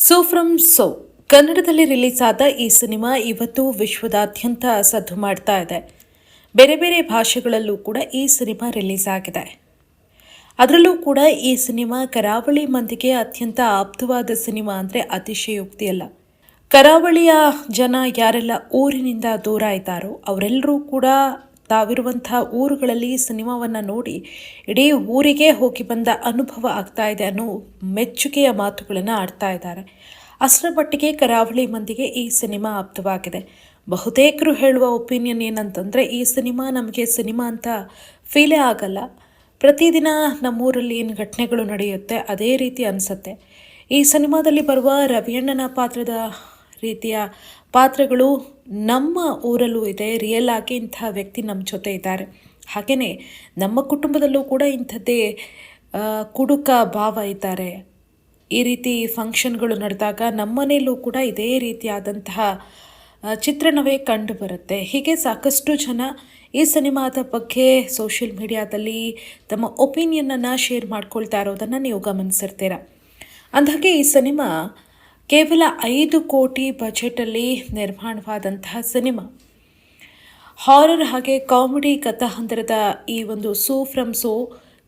So from so ಕನ್ನಡದಲ್ಲಿ release ಆದ ಈ ಸಿನಿಮಾ ಇವತ್ತು ವಿಶ್ವದಾದ್ಯಂತ ಸದ್ದು ಮಾಡ್ತಾ ಇದೆ. ಬೇರೆ ಬೇರೆ ಭಾಷೆಗಳಲ್ಲೂ ಕೂಡ ಈ ಸಿನಿಮಾ ರಿಲೀಸ್ ಆಗಿದೆ. ಅದರಲ್ಲೂ ಕೂಡ ಈ ಸಿನಿಮಾ ಕರಾವಳಿ ಮಂದಿಗೆ ಅತ್ಯಂತ ಆಪ್ತವಾದ ಸಿನಿಮಾ ಅಂದರೆ ಅತಿಶಯೋಕ್ತಿಯಲ್ಲ ಕರಾವಳಿಯ ಜನ ಯಾರೆಲ್ಲ ಊರಿನಿಂದ ದೂರ ಇದ್ದಾರೋ ಅವರೆಲ್ಲರೂ ಕೂಡ ತಾವಿರುವಂಥ ಊರುಗಳಲ್ಲಿ ಸಿನಿಮಾವನ್ನು ನೋಡಿ ಇಡೀ ಊರಿಗೆ ಹೋಗಿ ಬಂದ ಅನುಭವ ಆಗ್ತಾ ಇದೆ ಅನ್ನೋ ಮೆಚ್ಚುಗೆಯ ಮಾತುಗಳನ್ನು ಆಡ್ತಾ ಇದ್ದಾರೆ. ಅಷ್ಟರ ಮಟ್ಟಿಗೆ ಕರಾವಳಿ ಮಂದಿಗೆ ಈ ಸಿನಿಮಾ ಆಪ್ತವಾಗಿದೆ. ಬಹುತೇಕರು ಹೇಳುವ ಒಪಿನಿಯನ್ ಏನಂತಂದರೆ, ಈ ಸಿನಿಮಾ ನಮಗೆ ಸಿನಿಮಾ ಅಂತ ಫೀಲೇ ಆಗಲ್ಲ. ಪ್ರತಿದಿನ ನಮ್ಮೂರಲ್ಲಿ ಏನು ಘಟನೆಗಳು ನಡೆಯುತ್ತೆ, ಅದೇ ರೀತಿ ಅನಿಸುತ್ತೆ. ಈ ಸಿನಿಮಾದಲ್ಲಿ ಬರುವ ರವಿಯಣ್ಣನ ಪಾತ್ರದ ರೀತಿಯ ಪಾತ್ರಗಳು ನಮ್ಮ ಊರಲ್ಲೂ ಇದೆ. ರಿಯಲ್ ಆಗಿ ಇಂಥ ವ್ಯಕ್ತಿ ನಮ್ಮ ಜೊತೆ ಇದ್ದಾರೆ. ಹಾಗೆಯೇ ನಮ್ಮ ಕುಟುಂಬದಲ್ಲೂ ಕೂಡ ಇಂಥದ್ದೇ ಕುಡುಕ ಭಾವ ಇದ್ದಾರೆ. ಈ ರೀತಿ ಫಂಕ್ಷನ್ಗಳು ನಡೆದಾಗ ನಮ್ಮನೆಯಲ್ಲೂ ಕೂಡ ಇದೇ ರೀತಿಯಾದಂತಹ ಚಿತ್ರಣವೇ ಕಂಡು ಬರುತ್ತೆ. ಹೀಗೆ ಸಾಕಷ್ಟು ಜನ ಈ ಸಿನಿಮಾದ ಬಗ್ಗೆ ಸೋಷಿಯಲ್ ಮೀಡಿಯಾದಲ್ಲಿ ತಮ್ಮ ಒಪಿನಿಯನ್ನನ್ನು ಶೇರ್ ಮಾಡ್ಕೊಳ್ತಾ ಇರೋದನ್ನು ನೀವು ಗಮನಿಸಿರ್ತೀರ. ಅಂದಾಗೆ ಈ ಸಿನಿಮಾ ಕೇವಲ ಐದು ಕೋಟಿ ಬಜೆಟಲ್ಲಿ ನಿರ್ಮಾಣವಾದಂತಹ ಸಿನಿಮಾ. ಹಾರರ್ ಹಾಗೆ ಕಾಮಿಡಿ ಕಥಾಹಂದರದ ಈ ಒಂದು ಸೋ ಫ್ರಮ್ ಸೋ,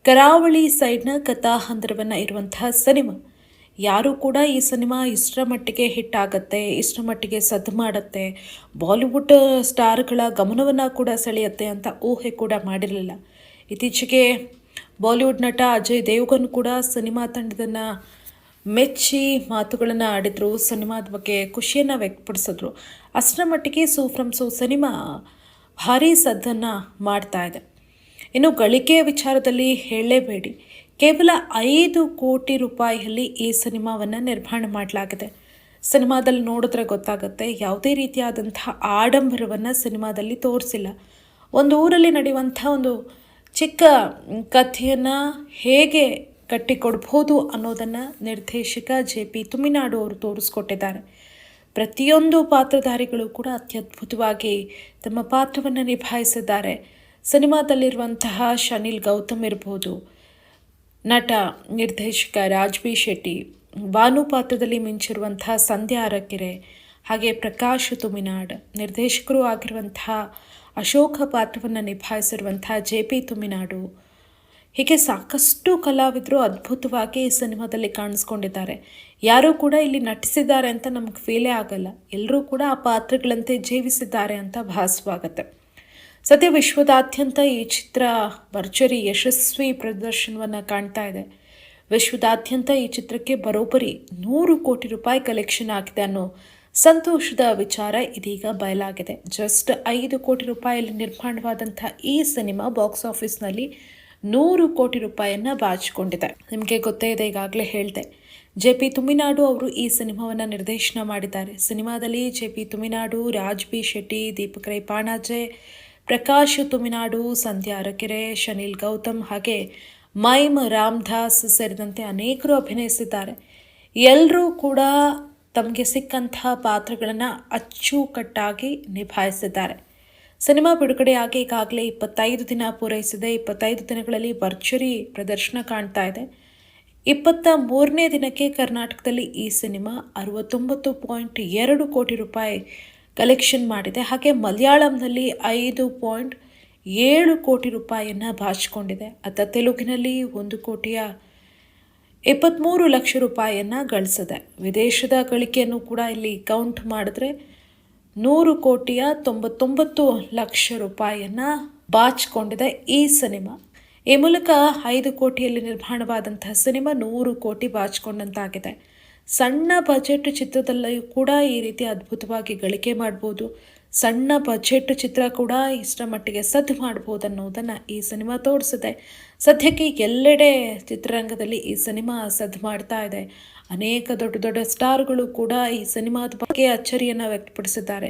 ಕರಾವಳಿ ಸೈಡ್ನ ಕಥಾಹಂದರವನ್ನು ಇರುವಂತಹ ಸಿನಿಮಾ. ಯಾರೂ ಕೂಡ ಈ ಸಿನಿಮಾ ಇಷ್ಟರ ಮಟ್ಟಿಗೆ ಹಿಟ್ ಆಗುತ್ತೆ, ಇಷ್ಟರ ಮಟ್ಟಿಗೆ ಸದ್ದು ಮಾಡುತ್ತೆ, ಬಾಲಿವುಡ್ ಸ್ಟಾರ್ಗಳ ಗಮನವನ್ನು ಕೂಡ ಸೆಳೆಯುತ್ತೆ ಅಂತ ಊಹೆ ಕೂಡ ಮಾಡಿರಲಿಲ್ಲ. ಇತ್ತೀಚೆಗೆ ಬಾಲಿವುಡ್ ನಟ ಅಜಯ್ ದೇವ್ಗನ್ ಕೂಡ ಸಿನಿಮಾ ತಂಡದನ್ನು ಮೆಚ್ಚಿ ಮಾತುಗಳನ್ನು ಆಡಿದರು, ಸಿನಿಮಾದ ಬಗ್ಗೆ ಖುಷಿಯನ್ನು ವ್ಯಕ್ತಪಡಿಸಿದ್ರು. ಅಷ್ಟರ ಮಟ್ಟಿಗೆ ಸೂ ಫ್ರಮ್ ಸೋ ಸಿನಿಮಾ ಭಾರೀ ಸದ್ದನ್ನು ಮಾಡ್ತಾ ಇದೆ. ಇನ್ನು ಗಳಿಕೆಯ ವಿಚಾರದಲ್ಲಿ ಹೇಳಲೇಬೇಡಿ. ಕೇವಲ ಐದು ಕೋಟಿ ರೂಪಾಯಿಯಲ್ಲಿ ಈ ಸಿನಿಮಾವನ್ನು ನಿರ್ಮಾಣ ಮಾಡಲಾಗಿದೆ. ಸಿನಿಮಾದಲ್ಲಿ ನೋಡಿದ್ರೆ ಗೊತ್ತಾಗುತ್ತೆ, ಯಾವುದೇ ರೀತಿಯಾದಂಥ ಆಡಂಬರವನ್ನು ಸಿನಿಮಾದಲ್ಲಿ ತೋರಿಸಿಲ್ಲ. ಒಂದು ಊರಲ್ಲಿ ನಡೆಯುವಂಥ ಒಂದು ಚಿಕ್ಕ ಕಥೆಯನ್ನು ಹೇಗೆ ಕಟ್ಟಿಕೊಡ್ಬೋದು ಅನ್ನೋದನ್ನು ನಿರ್ದೇಶಕ ಜೆ ಪಿ ತುಮಿನಾಡು ಅವರು ತೋರಿಸ್ಕೊಟ್ಟಿದ್ದಾರೆ. ಪ್ರತಿಯೊಂದು ಪಾತ್ರಧಾರಿಗಳು ಕೂಡ ಅತ್ಯದ್ಭುತವಾಗಿ ತಮ್ಮ ಪಾತ್ರವನ್ನು ನಿಭಾಯಿಸಿದ್ದಾರೆ. ಸಿನಿಮಾದಲ್ಲಿರುವಂತಹ ಶನಿಲ್ ಗೌತಮ್ ಇರ್ಬೋದು, ನಟ, ನಿರ್ದೇಶಕ ರಾಜ್ಬಿ ಶೆಟ್ಟಿ, ಭಾನು ಪಾತ್ರದಲ್ಲಿ ಮಿಂಚಿರುವಂತಹ ಸಂಧ್ಯಾ ಅರಕೆರೆ, ಹಾಗೆ ಪ್ರಕಾಶ್ ತುಮಿನಾಡ್, ನಿರ್ದೇಶಕರು ಆಗಿರುವಂತಹ ಅಶೋಕ ಪಾತ್ರವನ್ನು ನಿಭಾಯಿಸಿರುವಂತಹ ಜೆ ಪಿ ತುಮಿನಾಡು ಹೀಗೆ ಸಾಕಷ್ಟು ಕಲಾವಿದರು ಅದ್ಭುತವಾಗಿ ಈ ಸಿನಿಮಾದಲ್ಲಿ ಕಾಣಿಸ್ಕೊಂಡಿದ್ದಾರೆ. ಯಾರೂ ಕೂಡ ಇಲ್ಲಿ ನಟಿಸಿದ್ದಾರೆ ಅಂತ ನಮಗೆ ಫೀಲೇ ಆಗಲ್ಲ. ಎಲ್ಲರೂ ಕೂಡ ಆ ಪಾತ್ರಗಳಂತೆ ಜೀವಿಸಿದ್ದಾರೆ ಅಂತ ಭಾಸವಾಗತ್ತೆ. ಸದ್ಯ ವಿಶ್ವದಾದ್ಯಂತ ಈ ಚಿತ್ರ ಭರ್ಜರಿ ಯಶಸ್ವಿ ಪ್ರದರ್ಶನವನ್ನು ಕಾಣ್ತಾ ಇದೆ. ವಿಶ್ವದಾದ್ಯಂತ ಈ ಚಿತ್ರಕ್ಕೆ ಬರೋಬ್ಬರಿ ನೂರು ಕೋಟಿ ರೂಪಾಯಿ ಕಲೆಕ್ಷನ್ ಆಗಿದೆ ಅನ್ನೋ ಸಂತೋಷದ ವಿಚಾರ ಇದೀಗ ಬಯಲಾಗಿದೆ. ಜಸ್ಟ್ ಐದು ಕೋಟಿ ರೂಪಾಯಿಯಲ್ಲಿ ನಿರ್ಮಾಣವಾದಂಥ ಈ ಸಿನಿಮಾ ಬಾಕ್ಸ್ ಆಫೀಸ್ನಲ್ಲಿ ನೂರು ಕೋಟಿ ರೂಪಾಯಿಯನ್ನು ಬಾಚಿಕೊಂಡಿದೆ. ನಿಮಗೆ ಗೊತ್ತೇ ಇದೆ, ಈಗಾಗಲೇ ಹೇಳಿದೆ. ಜೆ ಪಿ ತುಮಿನಾಡು ಅವರು ಈ ಸಿನಿಮಾವನ್ನು ನಿರ್ದೇಶನ ಮಾಡಿದ್ದಾರೆ. ಸಿನಿಮಾದಲ್ಲಿ J P Tuminadu Raj B Shetty, Deepak Rai Panaje Prakash Tuminadu, Sandhya Arakere, Shanil Gautham ಹಾಗೆ ಮೈಮ್ ರಾಮದಾಸ್ ಸೇರಿದಂತೆ ಅನೇಕರು ಅಭಿನಯಿಸಿದ್ದಾರೆ. ಎಲ್ಲರೂ ಕೂಡ ತಮಗೆ ಸಿಕ್ಕಂತಹ ಪಾತ್ರಗಳನ್ನು ಅಚ್ಚುಕಟ್ಟಾಗಿ ನಿಭಾಯಿಸಿದ್ದಾರೆ. ಸಿನಿಮಾ ಬಿಡುಗಡೆಯಾಗಿ ಈಗಾಗಲೇ ಇಪ್ಪತ್ತೈದು ದಿನ ಪೂರೈಸಿದೆ. ಇಪ್ಪತ್ತೈದು ದಿನಗಳಲ್ಲಿ ಭರ್ಜರಿ ಪ್ರದರ್ಶನ ಕಾಣ್ತಾ ಇದೆ. ಇಪ್ಪತ್ತ ಮೂರನೇ ದಿನಕ್ಕೆ ಕರ್ನಾಟಕದಲ್ಲಿ ಈ ಸಿನಿಮಾ ಅರವತ್ತೊಂಬತ್ತು ಪಾಯಿಂಟ್ ಎರಡು ಕೋಟಿ ರೂಪಾಯಿ ಕಲೆಕ್ಷನ್ ಮಾಡಿದೆ. ಹಾಗೆ ಮಲಯಾಳಂನಲ್ಲಿ ಐದು ಪಾಯಿಂಟ್ ಏಳು ಕೋಟಿ ರೂಪಾಯಿಯನ್ನು ಬಾಚಿಕೊಂಡಿದೆ. ಅತ್ತ ತೆಲುಗಿನಲ್ಲಿ ಒಂದು ಕೋಟಿಯ ಇಪ್ಪತ್ತ್ಮೂರು ಲಕ್ಷ ರೂಪಾಯಿಯನ್ನು ಗಳಿಸಿದೆ. ವಿದೇಶದ ಗಳಿಕೆಯನ್ನು ಕೂಡ ಇಲ್ಲಿ ಕೌಂಟ್ ಮಾಡಿದ್ರೆ ನೂರು ಕೋಟಿಯ ತೊಂಬತ್ತೊಂಬತ್ತು ಲಕ್ಷ ರೂಪಾಯಿಯನ್ನು ಬಾಚಿಕೊಂಡಿದೆ ಈ ಸಿನಿಮಾ. ಈ ಮೂಲಕ ಐದು ಕೋಟಿಯಲ್ಲಿ ನಿರ್ಮಾಣವಾದಂತಹ ಸಿನಿಮಾ ನೂರು ಕೋಟಿ ಬಾಚಿಕೊಂಡಂತಾಗಿದೆ. ಸಣ್ಣ ಬಜೆಟ್ ಚಿತ್ರದಲ್ಲಿಯೂ ಕೂಡ ಈ ರೀತಿ ಅದ್ಭುತವಾಗಿ ಗಳಿಕೆ ಮಾಡ್ಬೋದು. ಸಣ್ಣ ಬಜೆಟ್ ಚಿತ್ರ ಕೂಡ ಇಷ್ಟರ ಮಟ್ಟಿಗೆ ಸದ್ದು ಮಾಡ್ಬೋದು ಅನ್ನೋದನ್ನು ಈ ಸಿನಿಮಾ ತೋರಿಸಿದೆ. ಸದ್ಯಕ್ಕೆ ಎಲ್ಲೆಡೆ ಚಿತ್ರರಂಗದಲ್ಲಿ ಈ ಸಿನಿಮಾ ಸದ್ದು ಮಾಡ್ತಾ ಇದೆ. ಅನೇಕ ದೊಡ್ಡ ದೊಡ್ಡ ಸ್ಟಾರ್ಗಳು ಕೂಡ ಈ ಸಿನಿಮಾದ ಬಗ್ಗೆ ಅಚ್ಚರಿಯನ್ನು ವ್ಯಕ್ತಪಡಿಸಿದ್ದಾರೆ.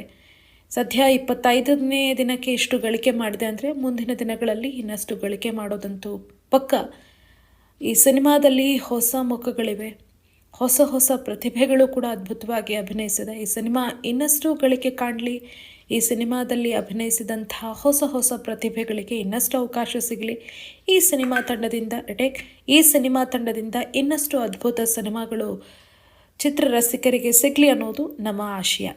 ಸದ್ಯ ಇಪ್ಪತ್ತೈದನೇ ದಿನಕ್ಕೆ ಇಷ್ಟು ಗಳಿಕೆ ಮಾಡಿದೆ ಅಂದರೆ ಮುಂದಿನ ದಿನಗಳಲ್ಲಿ ಇನ್ನಷ್ಟು ಗಳಿಕೆ ಮಾಡೋದಂತೂ ಪಕ್ಕ. ಈ ಸಿನಿಮಾದಲ್ಲಿ ಹೊಸ ಮುಖಗಳಿವೆ. ಹೊಸ ಹೊಸ ಪ್ರತಿಭೆಗಳು ಕೂಡ ಅದ್ಭುತವಾಗಿ ಅಭಿನಯಿಸಿದೆ. ಈ ಸಿನಿಮಾ ಇನ್ನಷ್ಟು ಗಳಿಕೆ ಕಾಣಲಿ. ಈ ಸಿನಿಮಾದಲ್ಲಿ ಅಭಿನಯಿಸಿದಂತಹ ಹೊಸ ಹೊಸ ಪ್ರತಿಭೆಗಳಿಗೆ ಇನ್ನಷ್ಟು ಅವಕಾಶ ಸಿಗಲಿ. ಈ ಸಿನಿಮಾ ತಂಡದಿಂದ ಟೇಕ್ ಈ ಸಿನಿಮಾ ತಂಡದಿಂದ ಇನ್ನಷ್ಟು ಅದ್ಭುತ ಸಿನಿಮಾಗಳು ಚಿತ್ರರಸಿಕರಿಗೆ ಸಿಗಲಿ ಅನ್ನೋದು ನಮ್ಮ ಆಶಯ.